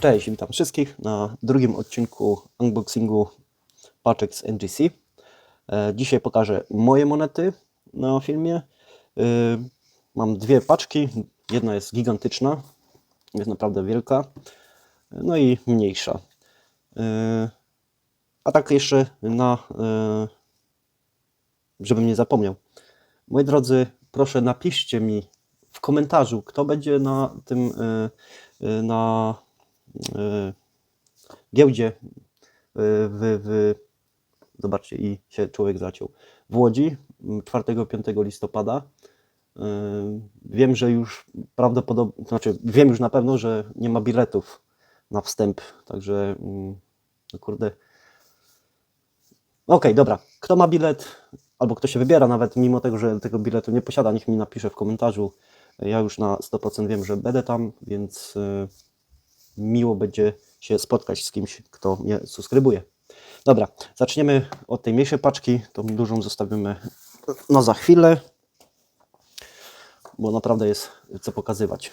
Cześć, witam wszystkich na drugim odcinku unboxingu paczek z NGC. E, Dzisiaj pokażę moje monety na filmie. E, Mam dwie paczki. Jedna jest gigantyczna, jest naprawdę wielka, no i mniejsza. E, A tak jeszcze na, żebym nie zapomniał. Moi drodzy, proszę napiszcie mi w komentarzu, kto będzie na tym, na giełdzie e, w, w zobaczcie i się człowiek zaciął w Łodzi 4-5 listopada. E, Wiem, że już prawdopodobnie, znaczy wiem już na pewno, że nie ma biletów na wstęp, także mm, no kurde. Okej, dobra. Kto ma bilet, albo kto się wybiera nawet, mimo tego, że tego biletu nie posiada, niech mi napisze w komentarzu. Ja już na 100% wiem, że będę tam, więc miło będzie się spotkać z kimś, kto mnie subskrybuje. Dobra, zaczniemy od tej mniejszej paczki. Tą dużą zostawimy no za chwilę, bo naprawdę jest co pokazywać.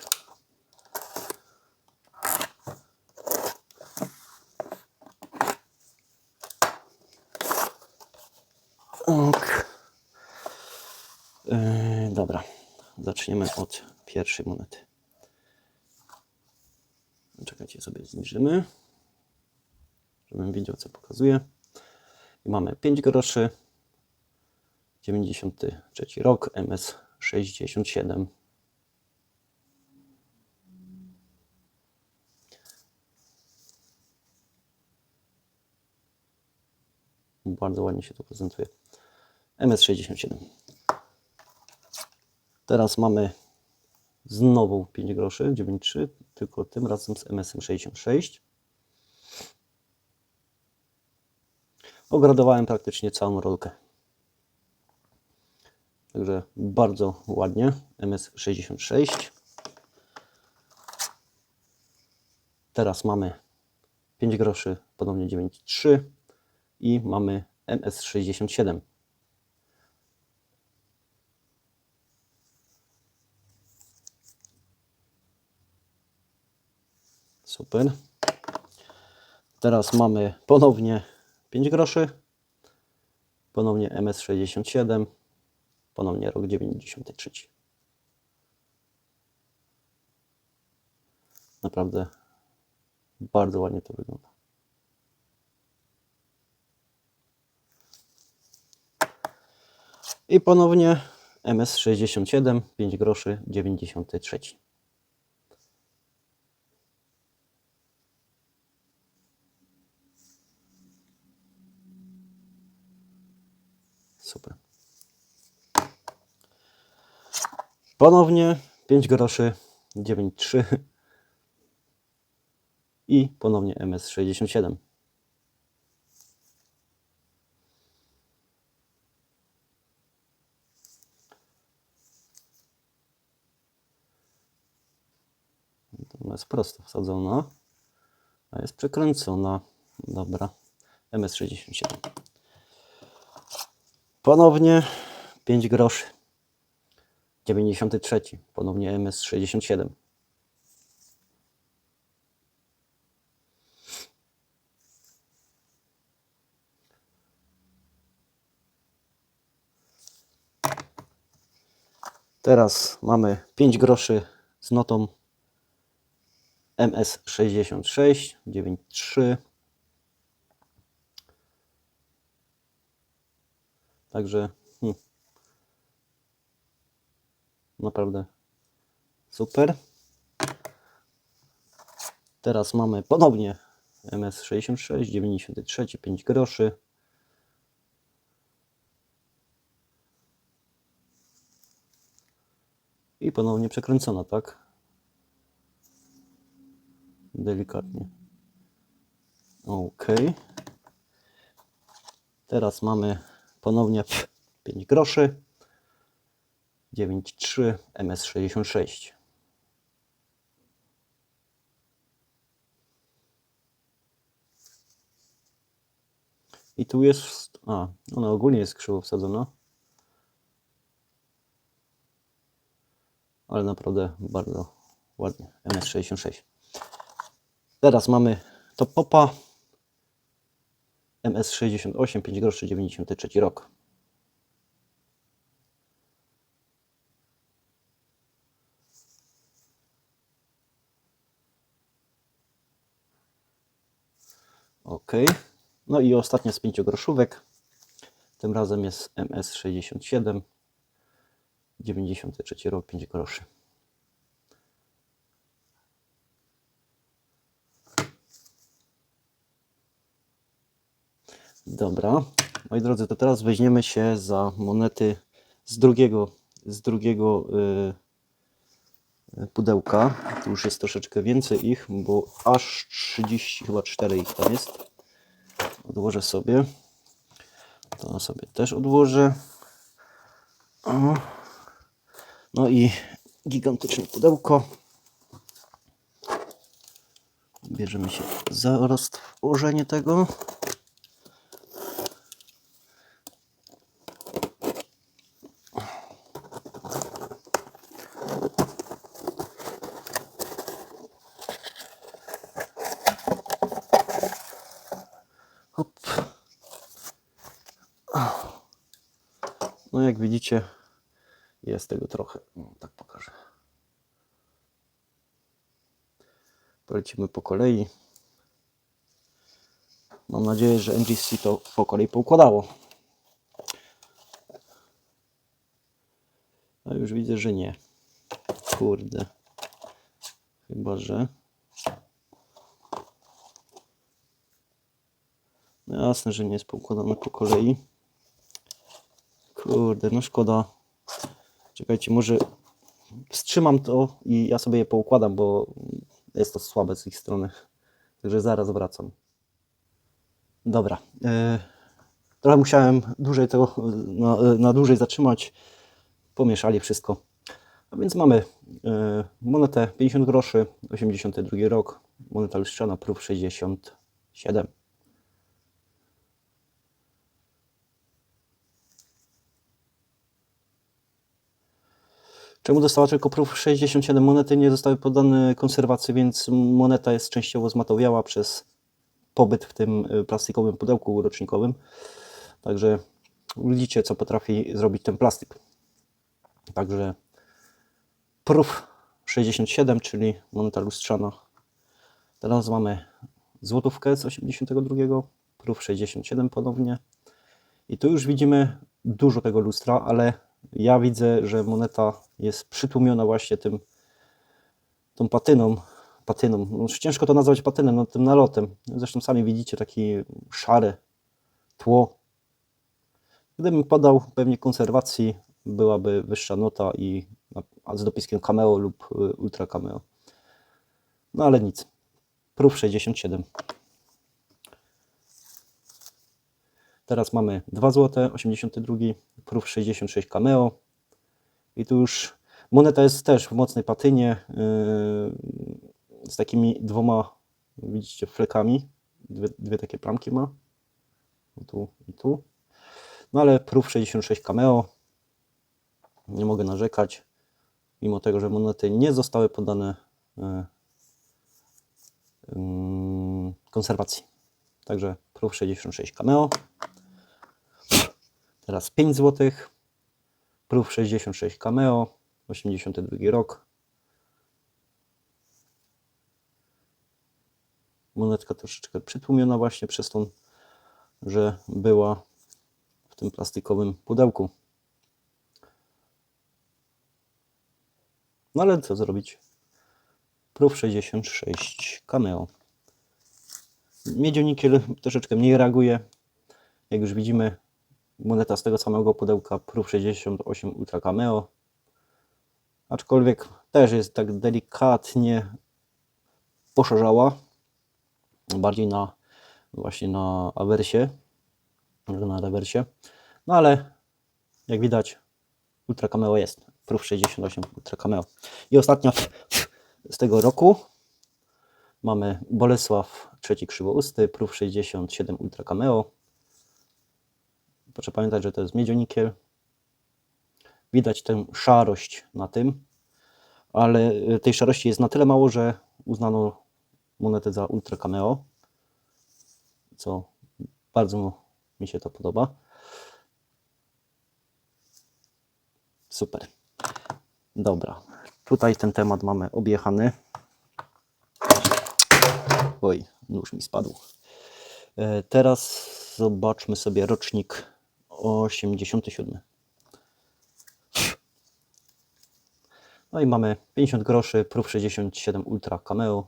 Ok. Yy, dobra, zaczniemy od pierwszej monety. Czekajcie, sobie zniżymy, żebym widział, co pokazuje. I mamy 5 groszy, 93 rok, MS 67. Bardzo ładnie się to prezentuje. MS67. Teraz mamy znowu 5 groszy, 9,3, tylko tym razem z MSM 66. Ogradowałem praktycznie całą rolkę. Także bardzo ładnie. MS 66. Teraz mamy 5 groszy, ponownie 9,3 i mamy MS 67. Super. Teraz mamy ponownie 5 groszy. Ponownie MS67. Ponownie rok 93. Naprawdę bardzo ładnie to wygląda. I ponownie MS67, 5 groszy, 93. Super. Ponownie 5 groszy, 9,3 i ponownie MS67. Ona jest prosto wsadzona, a jest przekręcona. Dobra, MS67. Ponownie 5 groszy. 93. Ponownie MS67. Teraz mamy 5 groszy z notą MS66 93. Także hmm, naprawdę super. Teraz mamy ponownie MS66 93 5 groszy. I ponownie przekręcona, tak? Delikatnie. Ok. Teraz mamy ponownie 5 groszy. 9,3 MS66. I tu jest, a, ona ogólnie jest krzywo wsadzona. Ale naprawdę bardzo ładnie. MS66. Teraz mamy Top Popa MS68, 5 groszy, 93 rok. Ok. No i ostatnia z 5 groszówek. Tym razem jest MS67, 93 rok, 5 groszy. Dobra, moi drodzy, to teraz weźmiemy się za monety z drugiego, z drugiego y, pudełka. Tu już jest troszeczkę więcej ich, bo aż 30, chyba 4 ich tam jest. Odłożę sobie. To sobie też odłożę. No i gigantyczne pudełko. Bierzemy się za roztworzenie tego. Hop. No jak widzicie, jest tego trochę. Tak pokażę. Polecimy po kolei. Mam nadzieję, że NGC to po kolei poukładało. A już widzę, że nie. Kurde. Chyba, że. No jasne, że nie jest poukładane po kolei. Kurde, no szkoda. Czekajcie, może wstrzymam to i ja sobie je poukładam, bo jest to słabe z ich strony. Także zaraz wracam. Dobra. e, Trochę musiałem dłużej tego, na, na dłużej zatrzymać. Pomieszali wszystko. A więc mamy e, monetę 50 groszy, 82 rok, moneta lustrzana, prób 67. Czemu dostała tylko prób 67 monety? Nie zostały poddane konserwacji, więc moneta jest częściowo zmatowiała przez pobyt w tym y, plastikowym pudełku rocznikowym. Także widzicie, co potrafi zrobić ten plastik. Także prób 67, czyli moneta lustrzana. Teraz mamy złotówkę z 82, prób 67 ponownie. I tu już widzimy dużo tego lustra, ale ja widzę, że moneta jest przytłumiona właśnie tym, tą patyną. patyną. No, ciężko to nazwać patynem, no, tym nalotem. Zresztą sami widzicie taki szare tło. Gdybym podał pewnie konserwacji, byłaby wyższa nota i z dopiskiem cameo lub y, ultra cameo. No ale nic. Prób 67. Teraz mamy 2 zł, 82, prób 66 cameo. I tu już moneta jest też w mocnej patynie yy, z takimi dwoma, widzicie, flekami. Dwie, dwie takie plamki ma. Tu i tu. No ale prób 66 cameo. Nie mogę narzekać. Mimo tego, że monety nie zostały poddane yy, yy, konserwacji. Także prób 66 cameo. Teraz 5 zł. Prób 66 cameo. 82 rok. Monetka troszeczkę przytłumiona właśnie przez tą, że była w tym plastikowym pudełku. No ale co zrobić? Prób 66 cameo. Miedzionikiel troszeczkę mniej reaguje. Jak już widzimy, moneta z tego samego pudełka Proof 68 Ultra Cameo. Aczkolwiek też jest tak delikatnie poszerzała. Bardziej na właśnie na awersie. Na rewersie. No ale jak widać Ultra Cameo jest. Proof 68 Ultra Cameo. I ostatnia z tego roku mamy Bolesław III Krzywousty, Proof 67 Ultra Cameo. Proszę pamiętać, że to jest miedzionikiel. Widać tę szarość na tym, ale tej szarości jest na tyle mało, że uznano monety za Ultra Cameo, co bardzo mi się to podoba. Super. Dobra, tutaj ten temat mamy objechany. Oj, nóż mi spadł. E, Teraz zobaczmy sobie rocznik 87. No i mamy 50 groszy, Proof 67 Ultra Cameo.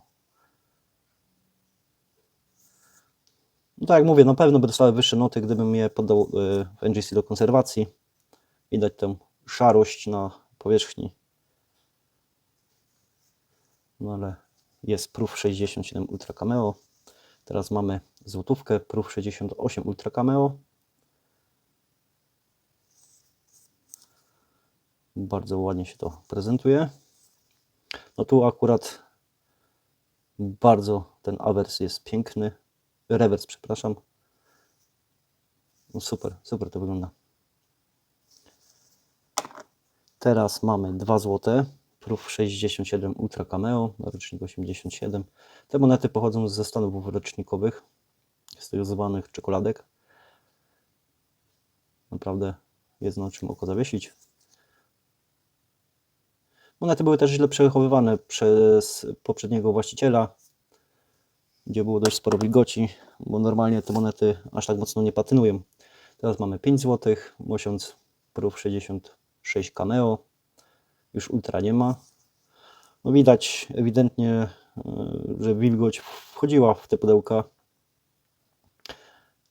No tak jak mówię, na pewno by dostały wyższe noty, gdybym je poddał y, w NGC do konserwacji. Widać tę szarość na powierzchni. No ale jest Proof 67 Ultra Cameo. Teraz mamy złotówkę Proof 68 Ultra Cameo. Bardzo ładnie się to prezentuje. No tu akurat bardzo ten awers jest piękny. Rewers, przepraszam. No super, super to wygląda. Teraz mamy 2 złote. Proof 67 Ultra Cameo, rocznik 87. Te monety pochodzą z zestawów rocznikowych, z tych zwanych czekoladek. Naprawdę jest na czym oko zawiesić. Monety były też źle przechowywane przez poprzedniego właściciela, gdzie było dość sporo wilgoci, bo normalnie te monety aż tak mocno nie patynują. Teraz mamy 5 zł, mosiąc Proof 66 Cameo, już ultra nie ma. No widać ewidentnie, yy, że wilgoć wchodziła w te pudełka,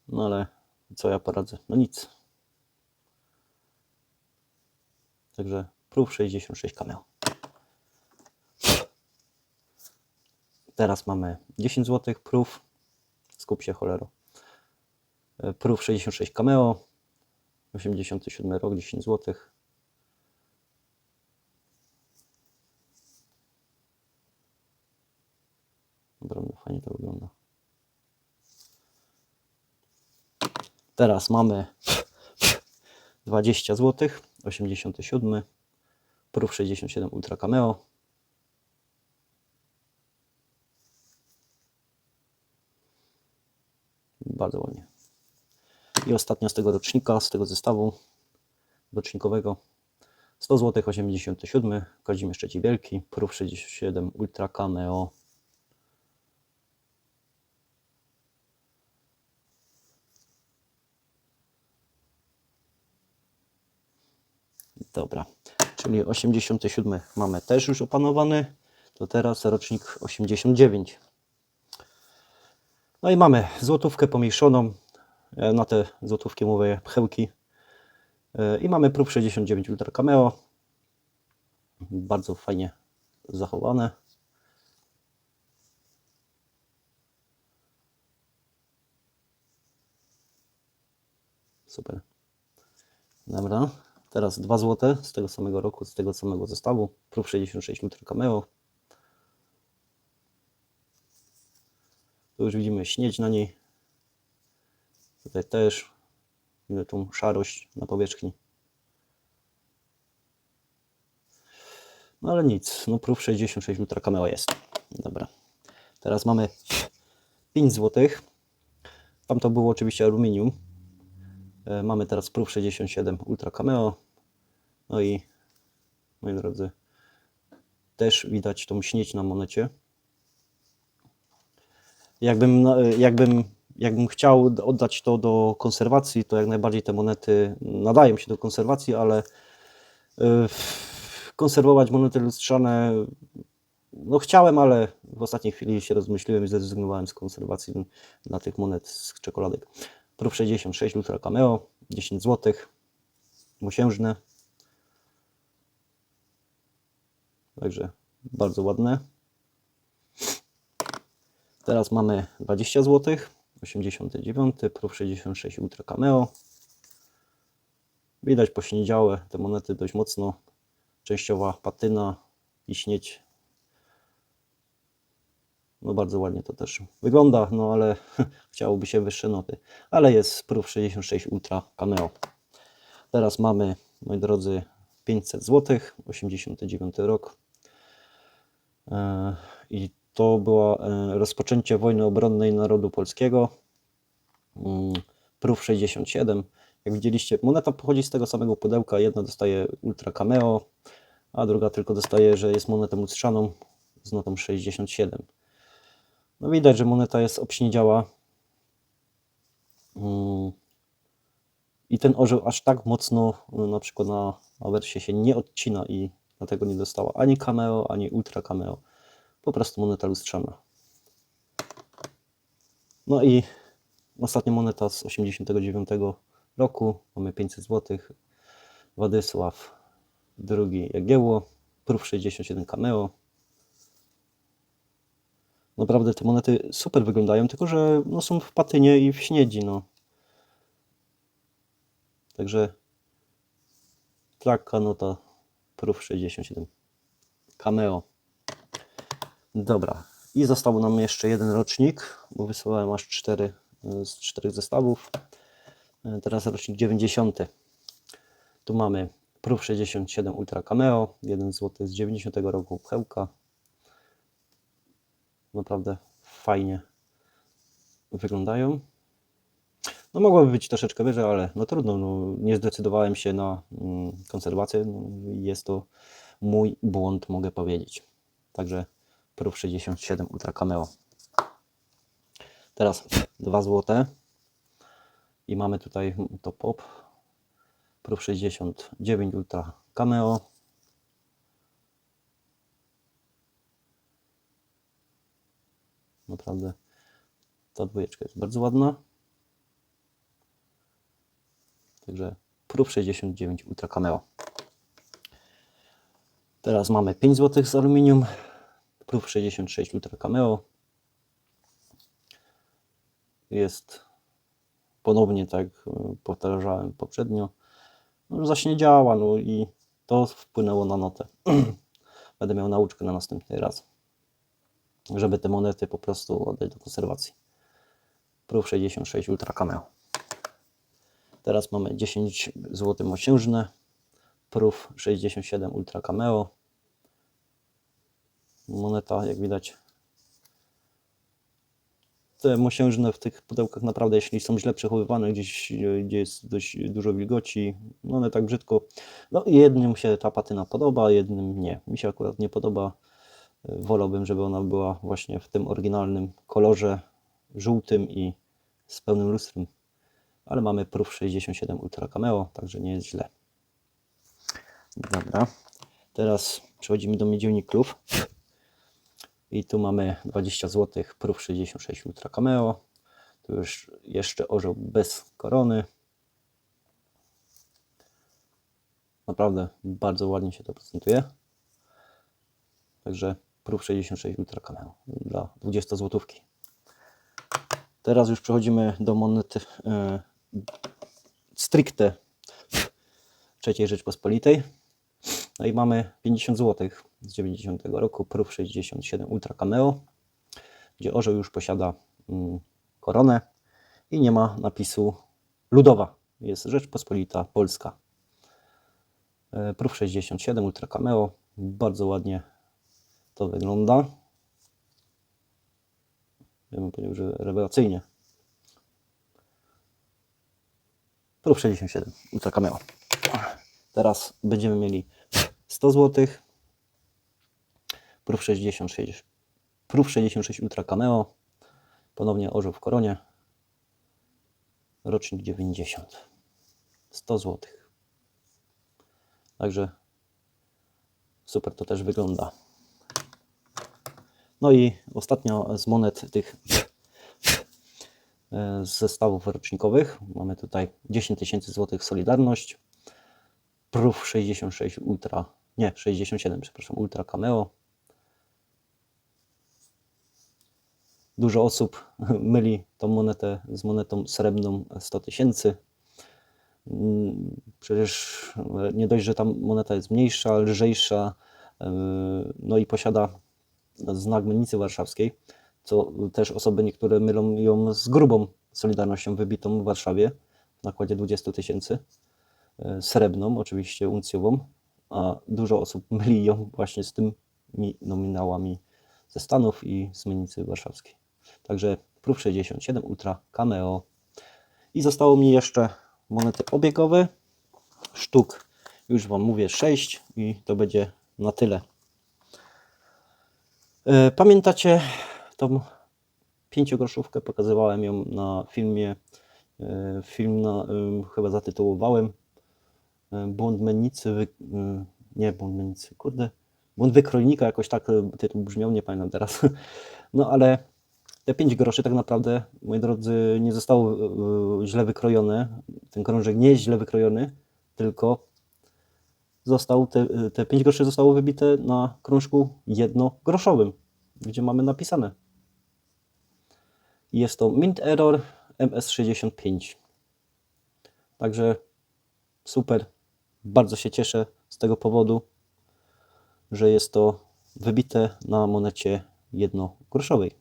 no ale co ja poradzę? No nic. Także Proof 66 Cameo. Teraz mamy 10 zł Proof. Skup się cholero. E, Proof 66 Cameo. 87 rok, 10 zł. Naprawdę fajnie to wygląda. Teraz mamy 20 zł, 87. Proof 67 Ultra Cameo. Bardzo ładnie. I ostatnia z tego rocznika, z tego zestawu rocznikowego. 100 zł 87, Kazimierz Trzeci Wielki, Proof 67 Ultra Cameo. Dobra, czyli 87 mamy też już opanowany, to teraz rocznik 89. No i mamy złotówkę pomniejszoną, e, na te złotówki mówię pchełki. E, I mamy Proof 69 Ultra Cameo. Bardzo fajnie zachowane. Super. Dobra. Teraz 2 zł z tego samego roku, z tego samego zestawu. Proof 66 Ultra Cameo. Tu już widzimy śnieć na niej. Tutaj też widzę tą szarość na powierzchni. No ale nic, no Proof 66 Ultra Cameo jest. Dobra. Teraz mamy 5 zł. Tam to było oczywiście aluminium. E, Mamy teraz Proof 67 Ultra Cameo. No i moi drodzy, też widać tą śnieć na monecie. Jakbym, na- jakbym, jakbym chciał oddać to do konserwacji, to jak najbardziej te monety nadają się do konserwacji, ale y, konserwować monety lustrzane no chciałem, ale w ostatniej chwili się rozmyśliłem i zrezygnowałem z konserwacji dla tych monet z czekoladek. Proof 66 Ultra Cameo, 10 zł, mosiężne. Także bardzo ładne. Teraz mamy 20 zł, 89, Proof 66 Ultra Cameo. Widać pośniedziałe te monety dość mocno. Częściowa patyna i śnieć. No bardzo ładnie to też wygląda, no ale chciałoby się wyższe noty. Ale jest Proof 66 Ultra Cameo. Teraz mamy, moi drodzy, 500 zł, 89 rok. E, I to było e, rozpoczęcie wojny obronnej narodu polskiego. Mm, Proof 67. Jak widzieliście, moneta pochodzi z tego samego pudełka. Jedna dostaje Ultra Cameo, a druga tylko dostaje, że jest monetą lustrzaną z notą 67. No widać, że moneta jest obśniedziała. Mm. I ten orzeł aż tak mocno y, na przykład na awersie się nie odcina i dlatego nie dostała ani cameo, ani ultra cameo. Po prostu moneta lustrzana. No i ostatnia moneta z 89 roku. Mamy 500 zł. Władysław II Jagiełło. Proof 67 cameo. Naprawdę te monety super wyglądają, tylko że no, są w patynie i w śniedzi. No. Także taka nota Proof 67 cameo. Dobra. I został nam jeszcze jeden rocznik, bo wysłałem aż cztery y, z czterech zestawów. Y, Teraz rocznik 90. Tu mamy Proof 67 Ultra Cameo, 1 zł z 90 roku pchełka. Naprawdę fajnie wyglądają. No mogłoby być troszeczkę wyżej, ale no trudno, no, nie zdecydowałem się na mm, konserwację. Jest to mój błąd, mogę powiedzieć. Także Proof 67 Ultra Cameo. Teraz 2 złote i mamy tutaj to pop. Proof 69 Ultra Cameo. Naprawdę ta dwójeczka jest bardzo ładna. Także Proof 69 Ultra Cameo. Teraz mamy 5 zł z aluminium. Proof 66 Ultra Cameo. Jest ponownie, tak powtarzałem poprzednio, no, zaśniedziała, no i to wpłynęło na notę. Będę miał nauczkę na następny raz, żeby te monety po prostu oddać do konserwacji. Proof 66 Ultra Cameo. Teraz mamy 10 zł mosiężne. Proof 67 Ultra Cameo. Moneta, jak widać. Te mosiężne w tych pudełkach naprawdę, jeśli są źle przechowywane, gdzieś, gdzie jest dość dużo wilgoci, no one tak brzydko. No jednym się ta patyna podoba, jednym nie. Mi się akurat nie podoba. Wolałbym, żeby ona była właśnie w tym oryginalnym kolorze żółtym i z pełnym lustrem ale mamy Proof 67 Ultra Cameo, także nie jest źle. Dobra, teraz przechodzimy do miedziowników i tu mamy 20 zł Proof 66 Ultra Cameo. Tu już jeszcze orzeł bez korony. Naprawdę bardzo ładnie się to prezentuje. Także Proof 66 Ultra Cameo dla 20 złotówki. Teraz już przechodzimy do monety e, stricte III Rzeczpospolitej. No i mamy 50 zł z 90 roku, Proof 67 Ultra Cameo, gdzie orzeł już posiada mm, koronę i nie ma napisu ludowa. Jest Rzeczpospolita Polska. E, Proof 67 Ultra Cameo. Bardzo ładnie to wygląda. Ja bym powiedział, że rewelacyjnie. Proof 67 Ultra Cameo. Teraz będziemy mieli 100 zł. Proof 66. Proof 66 Ultra Cameo. Ponownie orzeł w koronie. Rocznik 90. 100 zł. Także super to też wygląda. No i ostatnio z monet tych e, z zestawów rocznikowych. Mamy tutaj 10 tysięcy złotych Solidarność, Proof 66 Ultra, nie 67, przepraszam, Ultra Cameo. Dużo osób myli tą monetę z monetą srebrną 100 tysięcy. Mm, Przecież nie dość, że ta moneta jest mniejsza, lżejsza, yy, no i posiada znak Mennicy Warszawskiej, co też osoby niektóre mylą ją z grubą Solidarnością wybitą w Warszawie w nakładzie 20 tysięcy, e, srebrną, oczywiście uncjową, a dużo osób myli ją właśnie z tymi nominałami ze Stanów i z Mennicy Warszawskiej. Także Proof 67 Ultra Cameo. I zostało mi jeszcze monety obiegowe. Sztuk, już Wam mówię, 6 i to będzie na tyle. E, Pamiętacie tą pięciogroszówkę? Pokazywałem ją na filmie. E, Film na, chyba zatytułowałem e, Błąd Mennicy, nie Błąd Mennicy, kurde, Błąd Wykrojnika, jakoś tak tytuł brzmiał, nie pamiętam teraz. No ale te 5 groszy tak naprawdę, moi drodzy, nie zostało źle wykrojone. Ten krążek nie jest źle wykrojony, tylko został, te, te 5 groszy zostało wybite na krążku jednogroszowym, gdzie mamy napisane. Jest to Mint Error MS65. Także super. Bardzo się cieszę z tego powodu, że jest to wybite na monecie jednogroszowej.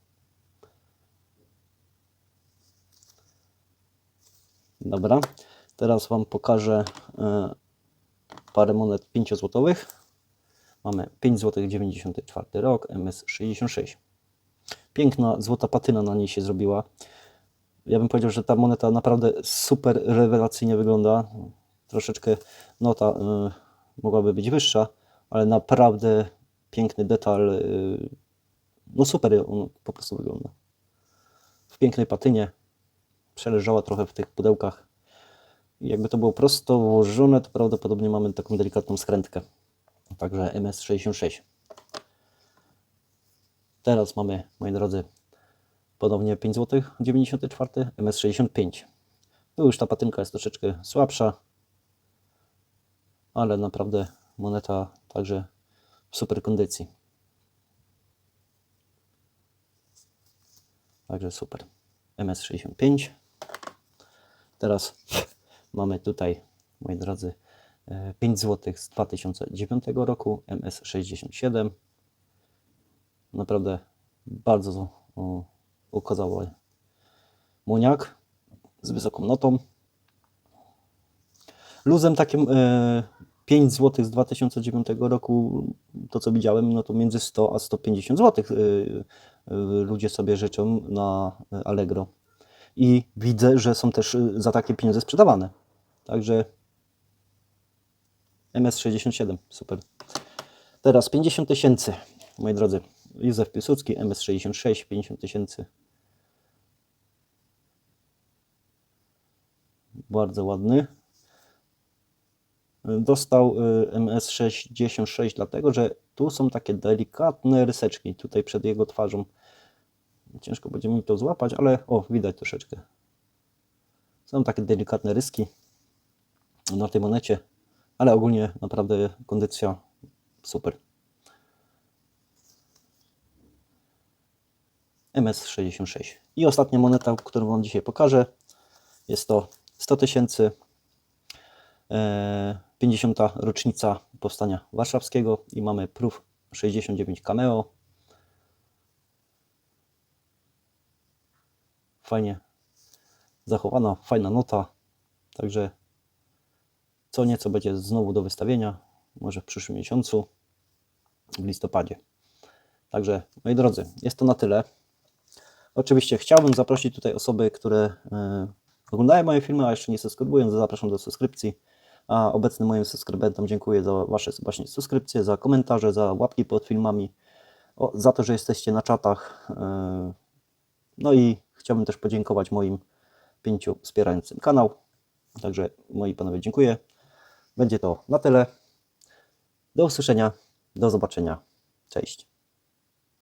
Dobra, teraz Wam pokażę e, parę monet 5 złotowych. Mamy 5 zł 94 rok, MS66. Piękna złota patyna na niej się zrobiła. Ja bym powiedział, że ta moneta naprawdę super rewelacyjnie wygląda. Troszeczkę nota y, mogłaby być wyższa, ale naprawdę piękny detal. Y, no super on po prostu wygląda. W pięknej patynie. Przeleżała trochę w tych pudełkach. Jakby to było prosto włożone, to prawdopodobnie mamy taką delikatną skrętkę. Także MS66. Teraz mamy, moi drodzy, ponownie 5 zł 94 MS65. Tu już ta patynka jest troszeczkę słabsza, ale naprawdę moneta także w super kondycji. Także super. MS65. Teraz mamy tutaj, moi drodzy, e, 5 zł z 2009 roku MS67 naprawdę bardzo o, okazało Muniak z wysoką notą. Luzem takim e, 5 zł z 2009 roku, to co widziałem, no to między 100 a 150 zł e, e, ludzie sobie życzą na Allegro. I widzę, że są też e, za takie pieniądze sprzedawane. Także MS67, super. Teraz 50 tysięcy, moi drodzy. Józef Piłsudski, MS66, 50 tysięcy. Bardzo ładny. Dostał y, MS66 dlatego, że tu są takie delikatne ryseczki tutaj przed jego twarzą. Ciężko będzie mi to złapać, ale o, widać troszeczkę. Są takie delikatne ryski na tej monecie, ale ogólnie naprawdę kondycja super. MS66. I ostatnia moneta, którą Wam dzisiaj pokażę, jest to 100 tysięcy, e, 50. rocznica Powstania Warszawskiego i mamy Proof 69 Cameo. Fajnie zachowana, fajna nota, także co nieco będzie znowu do wystawienia, może w przyszłym miesiącu, w listopadzie. Także, moi drodzy, jest to na tyle. Oczywiście chciałbym zaprosić tutaj osoby, które e, oglądają moje filmy, a jeszcze nie subskrybują, zapraszam do subskrypcji. A obecnym moim subskrybentom dziękuję za Wasze właśnie subskrypcje, za komentarze, za łapki pod filmami, o, za to, że jesteście na czatach. e, No i chciałbym też podziękować moim pięciu wspierającym kanał. Także moi panowie dziękuję. Będzie to na tyle. Do usłyszenia, do zobaczenia. Cześć.